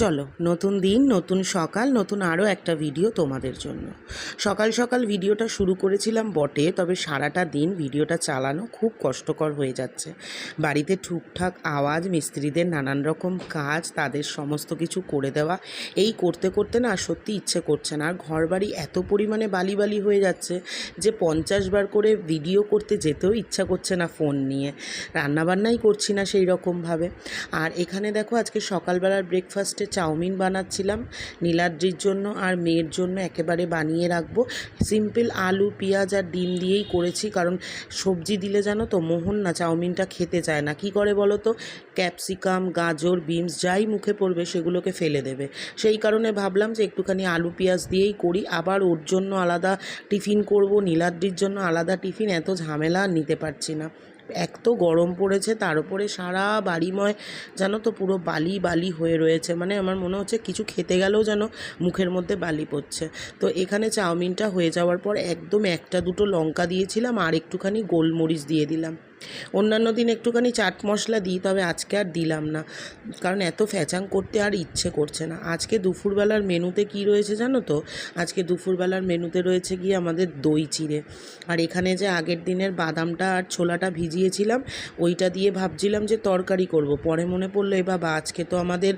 চলো, নতুন দিন, নতুন সকাল, নতুন আরও একটা ভিডিও তোমাদের জন্য। সকাল সকাল ভিডিওটা শুরু করেছিলাম বটে, তবে সারাটা দিন ভিডিওটা চালানো খুব কষ্টকর হয়ে যাচ্ছে। বাড়িতে ঠুকঠাক আওয়াজ, মিস্ত্রিদের নানান রকম কাজ, তাদের সমস্ত কিছু করে দেওয়া, এই করতে করতে না সত্যি ইচ্ছে করছে না। আর ঘর বাড়ি এত পরিমাণে বালি বালি হয়ে যাচ্ছে যে পঞ্চাশ বার করে ভিডিও করতে যেতেও ইচ্ছা করছে না ফোন নিয়ে। রান্নাবান্নাই করছি না সেই রকমভাবে আর এখানে দেখো, আজকে সকালবেলার ব্রেকফাস্টে চাউমিন বানাচ্ছিলাম। নীলাদ্রির জন্য আর মেয়ের জন্য একেবারে বানিয়ে রাখব। সিম্পল আলু, পেঁয়াজ আর ডিম দিয়েই করেছি, কারণ সবজি দিলে জানো তো মোহন না চাউমিনটা খেতে চায় না। কি করে বলো তো? ক্যাপসিকাম, গাজর, বিনস যাই মুখে পড়বে সেগুলোকে ফেলে দেবে। সেই কারণে ভাবলাম যে একটুখানি আলু, পেঁয়াজ দিয়েই করি। আবার ওর জন্য আলাদা টিফিন করব। নীলাদ্রির জন্য আলাদা টিফিন, এত ঝামেলা নিতে পারছি না। এক তো গরম পড়েছে, তার উপরে সারা বাড়িময় যেন তো পুরো বালি বালি হয়ে রয়েছে। মানে আমার মনে হচ্ছে কিছু খেতে গেলেও যেন মুখের মধ্যে বালি পড়ছে। তো এখানে চাউমিনটা হয়ে যাওয়ার পর একদম একটা দুটো লঙ্কা দিয়েছিলাম আর একটুখানি গোলমরিচ দিয়ে দিলাম। অন্যান্য দিন একটুখানি চাট মশলা দিই, তবে আজকে আর দিলাম না। কারণ এত ফ্যাচাং করতে আর ইচ্ছে করছে না। আজকে দুপুরবেলার মেনুতে কি রয়েছে জানো তো? আজকে দুপুরবেলার মেনুতে রয়েছে গিয়ে আমাদের দই চিড়ে। আর এখানে যে আগের দিনের বাদামটা আর ছোলাটা ভিজিয়েছিলাম, ওইটা দিয়ে ভাবছিলাম যে তরকারি করব। পরে মনে পড়ল, এ বাবা, আজকে তো আমাদের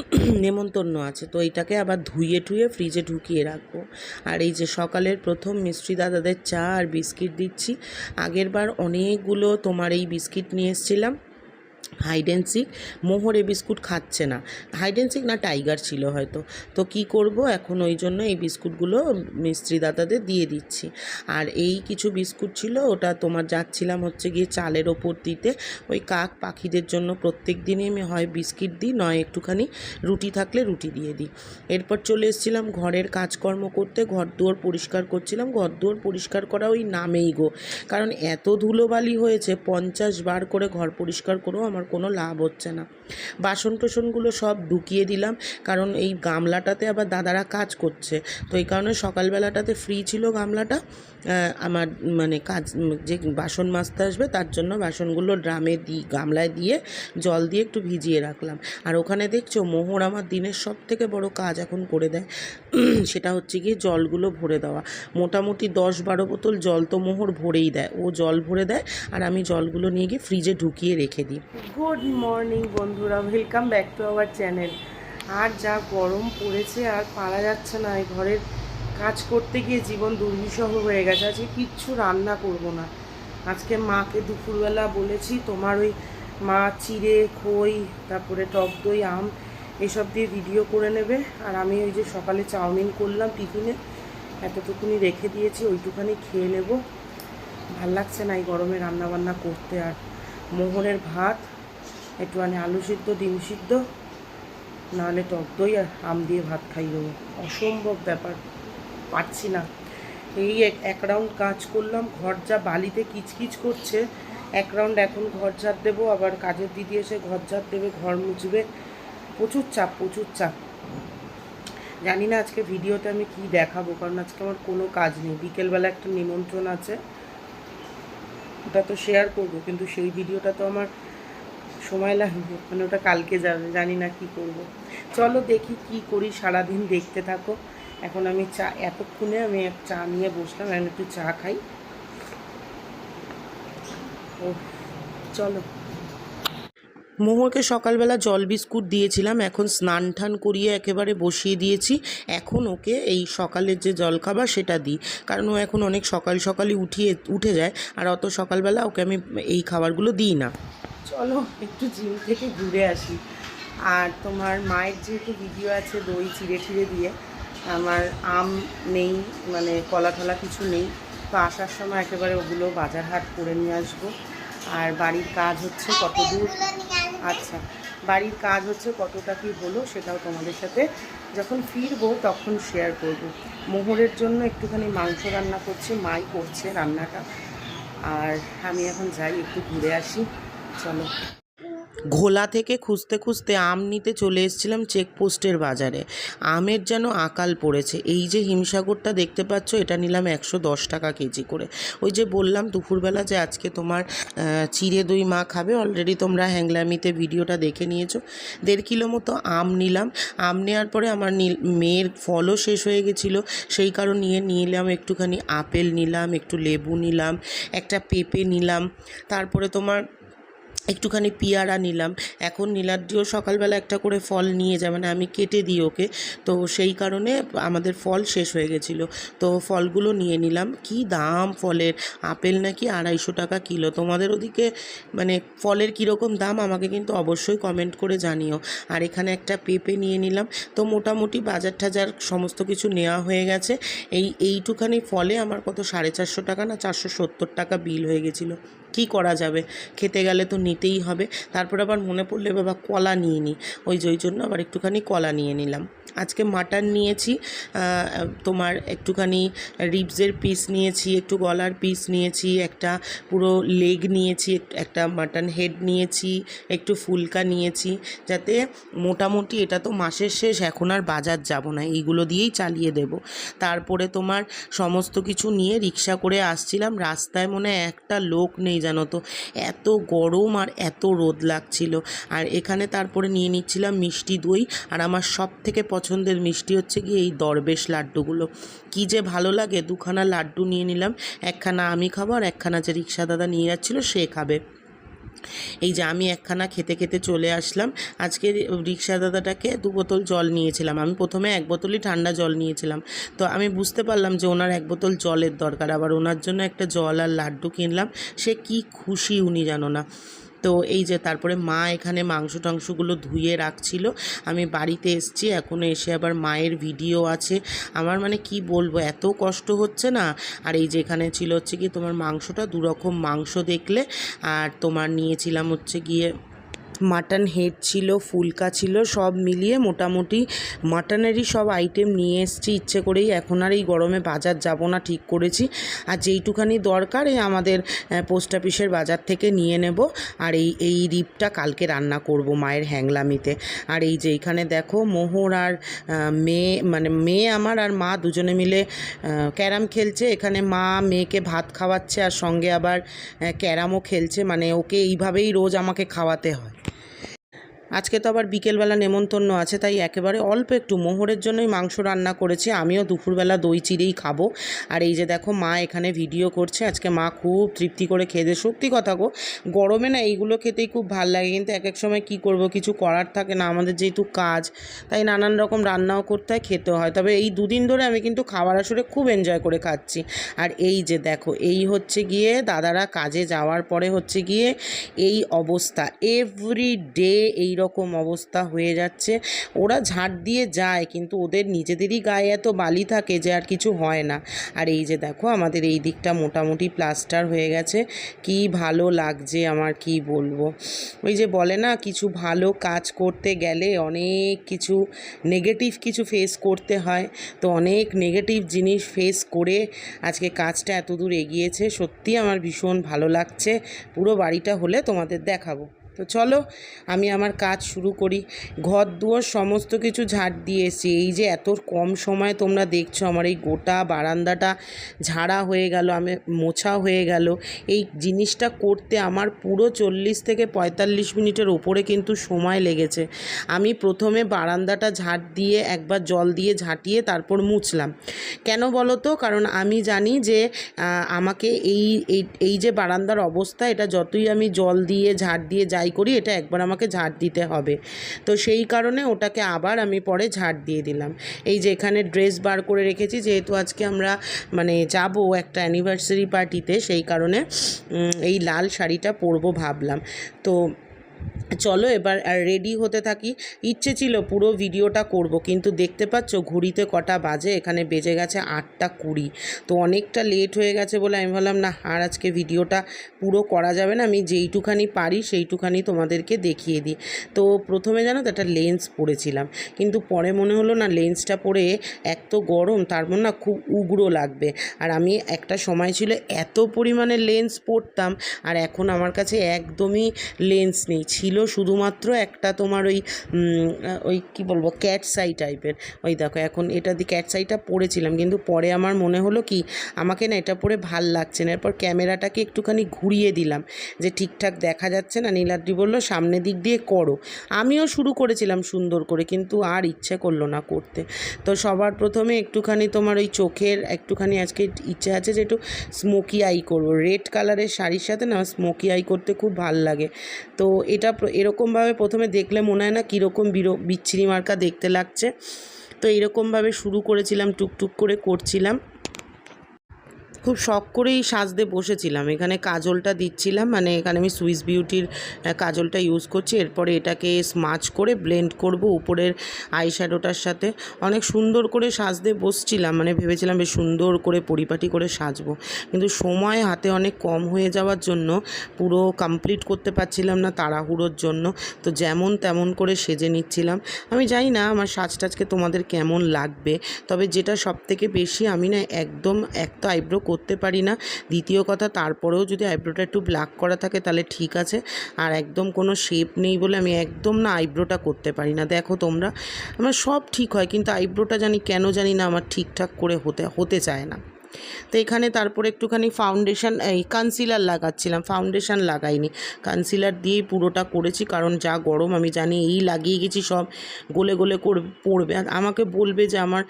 নেমন্তন্ন আছে। তো এইটাকে আবার ধুয়ে টুয়ে ফ্রিজে ঢুকিয়ে রাখব। আর এই যে সকালের প্রথম মিষ্টি দাদাদের চা আর বিস্কিট দিচ্ছি, আগেরবার অনেকগুলো তোমার এই বিস্কিট নিয়ে এসেছিলাম। হাইডেন্সিক মোহরে বিস্কুট খাচ্ছে না। হাইডেন্সিক না টাইগার ছিল হয়তো। তো কি করব এখন ওই জন্য এই বিস্কুটগুলো মিস্ত্রি দাদাদের দিয়ে দিচ্ছি। আর এই কিছু বিস্কুট ছিল, ওটা তোমার যাচ্ছিলাম হচ্ছে গিয়ে চালের ওপর দিতে। ওই কাক পাখিদের জন্য প্রত্যেক দিনই আমি হয় বিস্কিট দিই, নয় একটুখানি রুটি থাকলে রুটি দিয়ে দিই। এরপর চলে এসেছিলাম ঘরের কাজকর্ম করতে, ঘর দুয়ার পরিষ্কার করছিলাম। ঘর দুয়ার পরিষ্কার করা ওই নামেই গো। কারণ এত ধুলোবালি হয়েছে, পঞ্চাশ বার করে ঘর পরিষ্কার করেও আমার কোনো লাভ হচ্ছে না। বাসন টোসনগুলো সব ঢুকিয়ে দিলাম, কারণ এই গামলাটাতে আবার দাদারা কাজ করছে। তো এই কারণে সকালবেলাটাতে ফ্রি ছিল গামলাটা। আমার মানে কাজ, যে বাসন মাজতে আসবে তার জন্য বাসনগুলো ড্রামে দিই গামলায় দিয়ে জল দিয়ে একটু ভিজিয়ে রাখলাম। আর ওখানে দেখছ মোহর আমার দিনের সব থেকে বড় কাজ এখন করে দেয়। সেটা হচ্ছে গিয়ে জলগুলো ভরে দেওয়া। মোটামুটি দশ বারো বোতল জল তো মোহর ভরেই দেয়। ও জল ভরে দেয় আর আমি জলগুলো নিয়ে গিয়ে ফ্রিজে ঢুকিয়ে রেখে দিই। গুড মর্নিং বন্ধুরা, welcome back to our channel. আর যা গরম পড়েছে আর পারা যাচ্ছে না এই ঘরের কাজ করতে গিয়ে জীবন দুর্বিষহ হয়ে গেছে। আজকে কিচ্ছু রান্না করব না। আজকে মাকে দুপুরবেলা বলেছি, তোমার ওই মা চিড়ে, খই, তারপরে টক দই, আম, এসব দিয়ে ভিডিও করে নেবে। আর আমি ওই যে সকালে চাউমিন করলাম টিফিনে, এতটুকুনি রেখে দিয়েছি, ওইটুখানি খেয়ে নেব। ভালো লাগছে না এই গরমে রান্না বান্না করতে। আর মোহনের ভাত, একটুখানি আলু সিদ্ধ, ডিম সিদ্ধ, নাহলে টক দই আর আম দিয়ে ভাত খাই দেবো। অসম্ভব ব্যাপার। পারছি না। এই এক- রাউন্ড কাজ করলাম, ঘর যা বালিতে কিচকিচ করছে, এক রাউন্ড এখন ঘর ঝাড় দেবো, আবার কাজের দিদি এসে ঘর ঝাড় দেবে, ঘর মুছবে। প্রচুর চাপ প্রচুর চাপ। জানি না আজকে ভিডিওতে আমি কি দেখাবো, কারণ আজকে আমার কোনো কাজ নেই। বিকেলবেলা একটা নিমন্ত্রণ আছে, ওটা তো শেয়ার করব, কিন্তু সেই ভিডিওটা তো আমার সময় লাগবে মানে ওটা কালকে যাবে জানি না কি করব। চলো দেখি কি করি, সারাদিন দেখতে থাকো। এখন আমি চা, এতক্ষণে আমি এক চা নিয়ে বসলাম, এখন একটু চা খাই। ও চলো। মোহরকে সকালবেলা জল বিস্কুট দিয়েছিলাম, এখন স্নান টান করিয়ে একেবারে বসিয়ে দিয়েছি। এখন ওকে এই সকালের যে জলখাবার সেটা দিই, কারণ ও এখন অনেক সকাল সকালই উঠিয়ে, উঠে যায়, আর অত সকালবেলা ওকে আমি এই খাবারগুলো দিই না। চলো, একটু জিম থেকে ঘুরে আসি। আর তোমার মায়ের যেহেতু ভিডিও আছে, দই চিড়ে টিড়ে দিয়ে আমার আম নেই মানে কলা টলা কিছু নেই। তো আসার সময় একেবারে ওগুলো বাজার হাট করে নিয়ে আসব। আর বাড়ির কাজ হচ্ছে কত দূর আচ্ছা বাড়ির কাজ হচ্ছে কতটা কি হলো সেটাও তোমাদের সাথে যখন ফিরবো তখন শেয়ার করব। মোহরের জন্য একটুখানি মাংস রান্না করছে, মাই করছে রান্নাটা। আর আমি এখন যাই, একটু ঘুরে আসি। চলো। ঘোলা থেকে খুঁজতে খুঁজতে আম নিতে চলে এসেছিলাম চেকপোস্টের বাজারে। আমের যেন আকাল পড়েছে। এই যে হিমসাগরটা দেখতে পাচ্ছ, এটা নিলাম একশো দশ টাকা কেজি করে। ওই যে বললাম দুপুরবেলা যে আজকে তোমার চিড়ে দই মা খাবে অলরেডি তোমরা হ্যাংলামিতে ভিডিওটা দেখে নিয়েছো। দেড় কিলো মতো আম নিলাম। আম নেওয়ার পরে আমার মেয়ের ফলও শেষ হয়ে গেছিল। সেই কারণ নিয়ে নিলাম একটুখানি আপেল নিলাম, একটু লেবু নিলাম, একটা পেঁপে নিলাম। তারপরে তোমার একটুখানি পেয়ারা নিলাম। এখন নীলাদ্রিও সকালবেলা একটা করে ফল নিয়ে যাবে না আমি কেটে দিই ওকে। তো সেই কারণে আমাদের ফল শেষ হয়ে গেছিল। তো ফলগুলো নিয়ে নিলাম। কি দাম ফলের? আপেল নাকি আড়াইশো টাকা কিলো? তোমাদের ওদিকে মানে ফলের কীরকম দাম আমাকে কিন্তু অবশ্যই কমেন্ট করে জানিও। আর এখানে একটা পেঁপে নিয়ে নিলাম। তো মোটামুটি বাজার টাজার সমস্ত কিছু নেওয়া হয়ে গেছে। এই, এইটুখানি ফলে আমার কত, সাড়ে চারশো টাকা না চারশো সত্তর টাকা বিল হয়ে গেছিল। কি করা যাবে? খেতে গেলে তো নিতেই হবে। তারপর আবার মনে পড়লে বাবা কলা নিয়ে নিই ওই জন্য আবার একটুখানি কলা নিয়ে নিলাম। আজকে মাটন নিয়েছি তোমার একটুখানি রিবসের পিস নিয়েছি, একটু গলার পিস নিয়েছি, একটা পুরো লেগ নিয়েছি একটা মাটন হেড নিয়েছি, একটু ফুলকা নিয়েছি, যাতে মোটামুটি এটা তো মাসের শেষ, এখন আর বাজার যাব না, এইগুলো দিয়েই চালিয়ে দেব। তারপরে তোমার সমস্ত কিছু নিয়ে রিক্সা করে আসছিলাম, রাস্তায় মনে একটা লোক নেই জানো তো, এত গরম আর এত রোদ লাগছিল। আর এখানে তারপরে নিয়ে নিচ্ছিলাম মিষ্টি দই, আর আমার সব থেকে পছন্দের মিষ্টি হচ্ছে কি এই দরবেশ লাড্ডুগুলো। কি যে ভালো লাগে, দুখানা লাড্ডু নিয়ে নিলাম, একখানা আমি খাব আর একখানা যে রিক্সা দাদা নিয়ে যাচ্ছিল সে খাবে। এই যে আমি একখানা খেতে খেতে চলে আসলাম, আজকে রিক্সা দাদাটাকে দু বোতল জল নিয়েছিলাম। আমি প্রথমে এক বোতলই ঠান্ডা জল নিয়েছিলাম। তো আমি বুঝতে পারলাম যে ওনার এক বোতল জলের দরকার, আবার ওনার জন্য একটা জল আর লাড্ডু কিনলাম, সে কি খুশি উনি জানো না। তো এই যে তারপরে মা এখানে মাংস টাংসগুলো ধুয়ে রাখছিল। আমি বাড়িতে এসছি এখনও এসে আবার মায়ের ভিডিও আছে। আমার মানে কি বলব, এত কষ্ট হচ্ছে না? আর এই যে এখানে ছিল হচ্ছে কি তোমার মাংসটা, দুরকম মাংস দেখলে, আর তোমার নিয়েছিলাম হচ্ছে গিয়ে মাটন হেড ছিল, ফুলকা ছিল, সব মিলিয়ে মোটামুটি মাটনেরই সব আইটেম নিয়ে এসেছি। ইচ্ছে করেই এখন আর এই গরমে বাজার যাব না, ঠিক করেছি। আর যেইটুখানি দরকার এই আমাদের পোস্ট অফিসের বাজার থেকে নিয়ে নেব। আর এই এই রিপটা কালকে রান্না করব মায়ের হ্যাংলামিতে। আর এই যে এইখানে দেখো, মোহর আর মেয়ে মানে মেয়ে আমার আর মা দুজনে মিলে ক্যারাম খেলছে। এখানে মা মেয়েকে ভাত খাওয়াচ্ছে আর সঙ্গে আবার ক্যারামও খেলছে। মানে ওকে এইভাবেই রোজ আমাকে খাওয়াতে হয়। আজকে তো আবার বিকেলবেলা নেমন্তন্ন আছে, তাই একেবারে অল্প একটু মোহরের জন্যই মাংস রান্না করেছি। আমিও দুপুরবেলা দই চিড়েই খাব। আর এই যে দেখো মা এখানে ভিডিও করছে, আজকে মা খুব তৃপ্তি করে খেতে সত্যি কথা গো, গরমে না এইগুলো খেতেই খুব ভালো লাগে। কিন্তু এক এক সময় কি করব, কিছু করার থাকে না, আমাদের যেহেতু কাজ, তাই নানান রকম রান্নাও করতে হয় খেতে হয়। তবে এই দুদিন ধরে আমি কিন্তু খাবার আসরে খুব এনজয় করে খাচ্ছি। আর এই যে দেখো, এই হচ্ছে গিয়ে দাদারা কাজে যাওয়ার পরে হচ্ছে গিয়ে এই অবস্থা। এভরি ডে এই রকম অবস্থা হয়ে যাচ্ছে। ওরা ঝাড় দিয়ে যায়, কিন্তু ওদের নিজেদেরই গায়ে এত বালি থাকে যে আর কিছু হয় না। আর এই যে দেখো, আমাদের এই দিকটা মোটামুটি প্লাস্টার হয়ে গেছে। কি ভালো লাগছে আমার কি বলব। ওই যে বলে না, কিছু ভালো কাজ করতে গেলে অনেক কিছু নেগেটিভ কিছু ফেস করতে হয়। তো অনেক নেগেটিভ জিনিস ফেস করে আজকে কাজটা এত দূর এগিয়েছে। সত্যি আমার ভীষণ ভালো লাগছে। পুরো বাড়িটা হলে তোমাদের দেখাবো। তো চলো, আমি আমার কাজ শুরু করি। ঘর দুয়ার সমস্ত কিছু ঝাড় দিয়ে এসেছি। এই যে এত কম সময় তোমরা দেখছ আমার এই গোটা বারান্দাটা ঝাড়া হয়ে গেল, আমি মোছা হয়ে গেল। এই জিনিসটা করতে আমার পুরো চল্লিশ থেকে পঁয়তাল্লিশ মিনিটের ওপরে কিন্তু সময় লেগেছে। আমি প্রথমে বারান্দাটা ঝাড় দিয়ে একবার জল দিয়ে ঝাঁটিয়ে তারপর মুছলাম। কেন বলো তো? কারণ আমি জানি যে আমাকে এই এই এই যে বারান্দার অবস্থা, এটা যতই আমি জল দিয়ে, ঝাড় দিয়ে যাই করি, এটা একবার আমাকে ঝাড় দিতে হবে। তো সেই কারণে ওটাকে আবার আমি পরে ঝাড় দিয়ে দিলাম। এই যে এখানে ড্রেস বার করে রেখেছি, যেহেতু আজকে আমরা মানে যাব একটা অ্যানিভার্সারি পার্টিতে সেই কারণে এই লাল শাড়িটা পরবো ভাবলাম। তো চলো এবার রেডি হতে থাকি। ইচ্ছে ছিল পুরো ভিডিওটা করব, কিন্তু দেখতে পাচ্ছ ঘড়িতে কটা বাজে, এখানে বেজে গেছে আটটা কুড়ি। তো অনেকটা লেট হয়ে গেছে বলে আমি ভাবলাম, না, আর আজকে ভিডিওটা পুরো করা যাবে না, আমি যেইটুখানি পারি, সেইটুখানি তোমাদেরকে দেখিয়ে দিই। তো প্রথমে জানো তো একটা লেন্স পরেছিলাম, কিন্তু পরে মনে হলো, না লেন্সটা পরে এক তো গরম, তার মনে না খুব উগ্র লাগবে। আর আমি একটা সময় ছিল এত পরিমাণে লেন্স পরতাম, আর এখন আমার কাছে একদমই লেন্স নেই। ছিল শুধুমাত্র একটা তোমার ওই ওই কি বলব ক্যাট সাই টাইপের ওই দেখো, এখন এটা দিয়ে ক্যাট সাইটা পরেছিলাম কিন্তু পরে আমার মনে হলো কি, আমাকে না এটা পরে ভালো লাগছে না। এরপর ক্যামেরাটাকে একটুখানি ঘুরিয়ে দিলাম, যে ঠিকঠাক দেখা যাচ্ছে না। নীলাদ্রি বলল সামনের দিক দিয়ে করো। আমিও শুরু করেছিলাম সুন্দর করে, কিন্তু আর ইচ্ছে করল না করতে। তো সবার প্রথমে একটুখানি তোমার ওই চোখের, একটুখানি আজকে ইচ্ছে আছে যে একটু স্মোকি আই করব। রেড কালারের শাড়ির সাথে না স্মোকি আই করতে খুব ভালো লাগে। তো এটা এরকমভাবে প্রথমে দেখলে মনে হয় না কীরকম বিরো বিচ্ছিরি মার্কা দেখতে লাগছে। তো এরকমভাবে শুরু করেছিলাম, টুকটুক করে করছিলাম। খুব শখ করেই সাজতে বসেছিলাম। এখানে কাজলটা দিচ্ছিলাম মানে এখানে আমি সুইস বিউটির কাজলটা ইউজ করছি। এরপরে এটাকে স্মাচ করে ব্লেন্ড করব উপরের আই শ্যাডোটার সাথে। অনেক সুন্দর করে সাজতে বসছিলাম মানে ভেবেছিলাম বেশ সুন্দর করে পরিপাটি করে সাজবো। কিন্তু সময় হাতে অনেক কম হয়ে যাওয়ার জন্য পুরো কমপ্লিট করতে পারছিলাম না তাড়াহুড়োর জন্য। তো যেমন তেমন করে সেজে নিচ্ছিলাম। আমি জানি না আমার সাজটাজকে তোমাদের কেমন লাগবে, তবে যেটা সব থেকে বেশি আমি না একদম এক তো আইব্রো করতে পারি না। দ্বিতীয় কথা, তারপরেও যদি আইব্রোটা একটু ব্ল্যাক করা থাকে তাহলে ঠিক আছে। আর একদম কোনো শেপ নেই বলে আমি একদম না আইব্রোটা করতে পারি না। দেখো তোমরা, আমার সব ঠিক হয়, কিন্তু আইব্রোটা জানি কেন জানি না আমার ঠিকঠাক করে হতে হতে চায় না। তো এখানে তারপরে একটুখানি ফাউন্ডেশন এই কনসিলার লাগাচ্ছিলাম। ফাউন্ডেশন লাগাইনি। কনসিলার দিয়েই পুরোটা করেছি, কারণ যা গরম, আমি জানি এই লাগিয়ে গেছি সব, গোলে গোলে করে, পড়বে। আমাকে বলবে যে আমার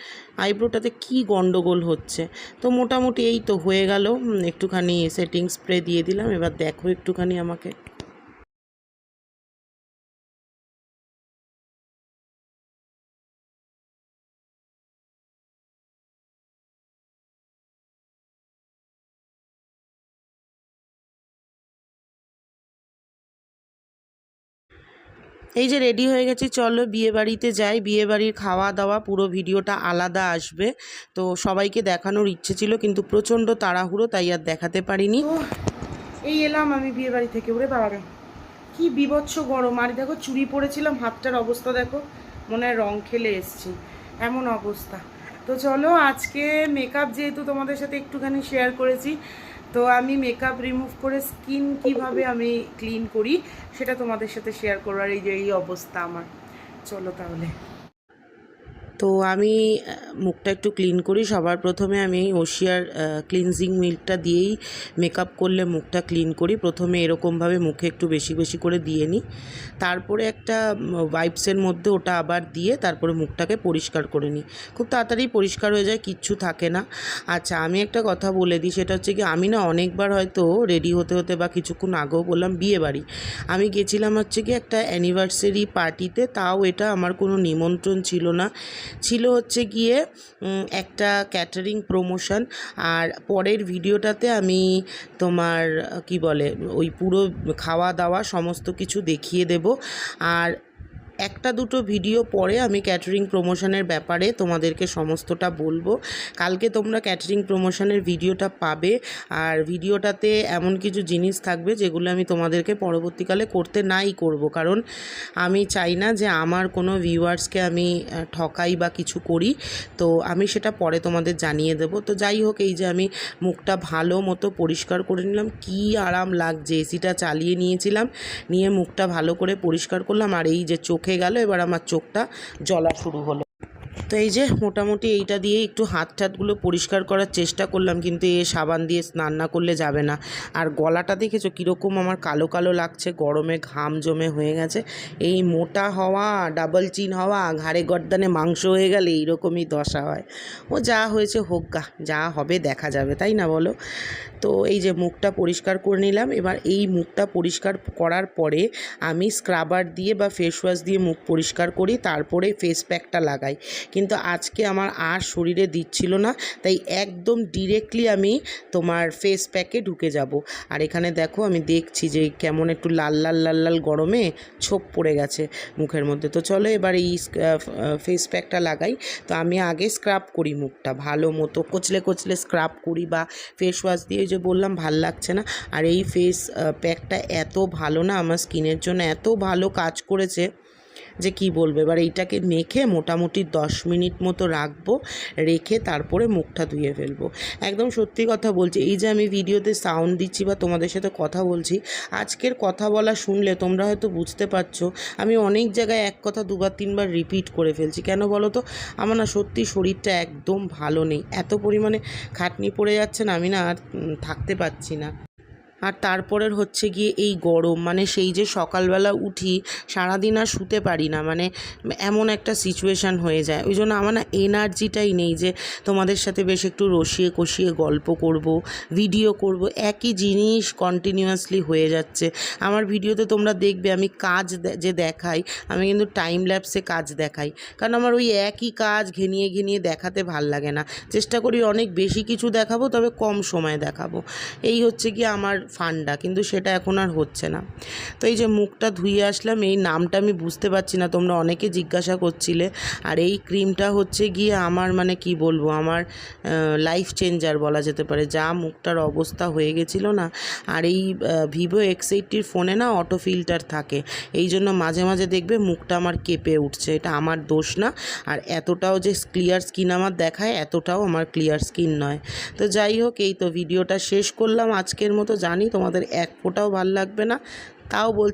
আইব্রোটাতে কি গন্ডগোল হচ্ছে। তো মোটামুটি এই তো হয়ে গেল। একটুখানি সেটিং স্প্রে দিয়ে দিলাম। এবার দেখো একটুখানি আমাকে এই যে রেডি হয়ে গেছি, চলো বিয়ে বাড়িতে যাই। বিয়ে বাড়ির খাওয়া দাওয়া পুরো ভিডিওটা আলাদা আসবে। তো সবাইকে দেখানোর ইচ্ছে ছিল, কিন্তু প্রচণ্ড তাড়াহুড়ো, তাই আর দেখাতে পারিনি। এই এলাম আমি বিয়ে বাড়ি থেকে, ওরে বাবা। কি বিভৎস গরম। আর দেখো, চুরি পরেছিলাম, হাতটার অবস্থা দেখো। মনে হয় রং খেলে এসছি। এমন অবস্থা। তো চলো, আজকে মেকআপ যেহেতু তোমাদের সাথে একটুখানি শেয়ার করেছি তো আমি মেকআপ রিমুভ করে স্কিন কীভাবে আমি ক্লিন করি, সেটা তোমাদের সাথে শেয়ার করার এই যে এই অবস্থা আমার। চলো তাহলে। তো আমি মুখটা একটু ক্লিন করি। সবার প্রথমে আমি ওশিয়ার ক্লিনজিং মিল্কটা দিয়েই মেকআপ করলে মুখটা ক্লিন করি। প্রথমে এরকমভাবে মুখে একটু বেশি বেশি করে দিয়ে নিই। তারপরে একটা ওয়াইপসের মধ্যে ওটা আবার দিয়ে তারপরে মুখটাকে পরিষ্কার করে নিই। খুব তাড়াতাড়ি পরিষ্কার হয়ে যায়, কিচ্ছু থাকে না। আচ্ছা আমি একটা কথা বলে দিই, সেটা হচ্ছে কি, আমি না অনেকবার হয়তো রেডি হতে হতে বা কিছুক্ষণ আগেও বললাম বিয়ে বাড়ি আমি গেছিলাম হচ্ছে কি একটা অ্যানিভার্সারি পার্টিতে তাও এটা আমার কোনো নিমন্ত্রণ ছিল না। ছিল হচ্ছে গিয়ে একটা ক্যাটারিং প্রমোশন আর পরের ভিডিওটাতে আমি তোমার, কি বলে, ওই পুরো খাওয়া দাওয়া সমস্ত কিছু দেখিয়ে দেব। আর একটা দুটো ভিডিও পরে আমি ক্যাটারিং প্রমোশনের ব্যাপারে তোমাদেরকে সমস্তটা বলব। কালকে তোমরা ক্যাটারিং প্রমোশনের ভিডিওটা পাবে। আর ভিডিওটাতে এমন কিছু জিনিস থাকবে যেগুলো আমি তোমাদেরকে পরবর্তীকালে করতে নাই করব। কারণ আমি চাই না যে আমার কোনো ভিউয়ার্সকে আমি ঠকাই বা কিছু করি। তো আমি সেটা পরে তোমাদের জানিয়ে দেবো। তো যাই হোক, এই যে আমি মুখটা ভালো মতো পরিষ্কার করে নিলাম। কি আরাম লাগছে। এসিটা চালিয়ে নিয়েছিলাম। নিয়ে মুখটা ভালো করে পরিষ্কার করলাম। আর এই যে চোখে গেল, এবার আমার চোখটা জ্বলা শুরু হলো। তো এই যে মোটামুটি এইটা দিয়ে একটু হাত টাতগুলো পরিষ্কার করার চেষ্টা করলাম, কিন্তু এ সাবান দিয়ে স্নান না করলে যাবে না। আর গলাটা দেখেছ কীরকম আমার কালো কালো লাগছে, গরমে ঘাম জমে হয়ে গেছে। এই মোটা হওয়া, ডাবল চিন হওয়া, ঘাড়ে গর্দানে মাংস হয়ে গেলে এইরকমই দশা হয়। ও যা হয়েছে হোক গা, যা হবে দেখা যাবে, তাই না বলো? তো এই যে মুখটা পরিষ্কার করে নিলাম। এবার এই মুখটা পরিষ্কার করার পরে আমি স্ক্রাবার দিয়ে বা ফেস ওয়াশ দিয়ে মুখ পরিষ্কার করি, তারপরে ফেস প্যাকটা লাগাই। কিন্তু আজকে আমার আর শরীরে দিচ্ছিল না, তাই একদম ডিরেক্টলি আমি তোমার ফেস প্যাকে ঢুকে যাব। আর এখানে দেখো আমি দেখছি যে কেমন একটু লাল লাল লাল লাল গরমে ছোপ পড়ে গেছে মুখের মধ্যে। তো চলো এবার এই ফেস প্যাকটা লাগাই। তো আমি আগে স্ক্রাব করি মুখটা, ভালো মতো কচলে কচলে স্ক্রাব করি বা ফেস ওয়াশ দিয়ে যে বললাম, ভালো লাগছে না। আর এই ফেস প্যাকটা এত ভালো না, আমার স্কিনের জন্য এত ভালো কাজ করেছে। যে কি বলব? এবার এইটাকে মেখে মোটামুটি দশ মিনিট মতো রাখব, রেখে তারপরে মুখটা ধুয়ে ফেলব। একদম সত্যি কথা বলছি, এই যে আমি ভিডিওতে সাউন্ড দিচ্ছি বা তোমাদের সাথে কথা বলছি, আজকের কথা বলা শুনলে তোমরা হয়তো বুঝতে পারছ, আমি অনেক জায়গায় এক কথা দুবার তিনবার রিপিট করে ফেলছি। কেন বলো তো? আমার না সত্যি শরীরটা একদম ভালো নেই। এত পরিমাণে খাটনি পড়ে যাচ্ছে না, আমি না আর থাকতে পারছি না। আর তারপরের হচ্ছে গিয়ে এই গরম মানে সেই যে সকালবেলা উঠি, সারাদিন আর শুতে পারি না মানে এমন একটা সিচুয়েশান হয়ে যায়। ওই জন্য আমার না এনার্জিটাই নেই যে তোমাদের সাথে বেশ একটু রসিয়ে কষিয়ে গল্প করব ভিডিও করব, একই জিনিস কন্টিনিউয়াসলি হয়ে যাচ্ছে। আমার ভিডিওতে তোমরা দেখবে আমি কাজ যে দেখাই, আমি কিন্তু টাইম ল্যাপসে কাজ দেখাই। কারণ আমার ওই একই কাজ ঘেনিয়ে ঘেনিয়ে দেখাতে ভালো লাগে না। চেষ্টা করি অনেক বেশি কিছু দেখাবো, তবে কম সময় দেখাবো। এই হচ্ছে কি আমার ফান্ডা, কিন্তু সেটা এখন আর হচ্ছে না। তো এই যে মুখটা ধুয়ে আসলাম, এই নামটা আমি বুঝতে পারছি না, তোমরা অনেকে জিজ্ঞাসা করছিলে। আর এই ক্রিমটা হচ্ছে গিয়ে আমার মানে কি বলব, আমার লাইফ চেঞ্জার বলা যেতে পারে। যা মুখটার অবস্থা হয়ে গেছিল না, আর এই ভিভো এক্স এইটটির ফোনে না অটো ফিল্টার থাকে। এই জন্য মাঝে মাঝে দেখবে মুখটা আমার কেঁপে উঠছে, এটা আমার দোষ না। আর এতটাও যে ক্লিয়ার স্কিন আমার দেখায়, এতটাও আমার ক্লিয়ার স্কিন নয়। তো যাই হোক, এই তো ভিডিওটা শেষ করলাম। আজকের মতো জানি তোমাদের এক ফোঁটাও ভালো লাগবে না। তাও বল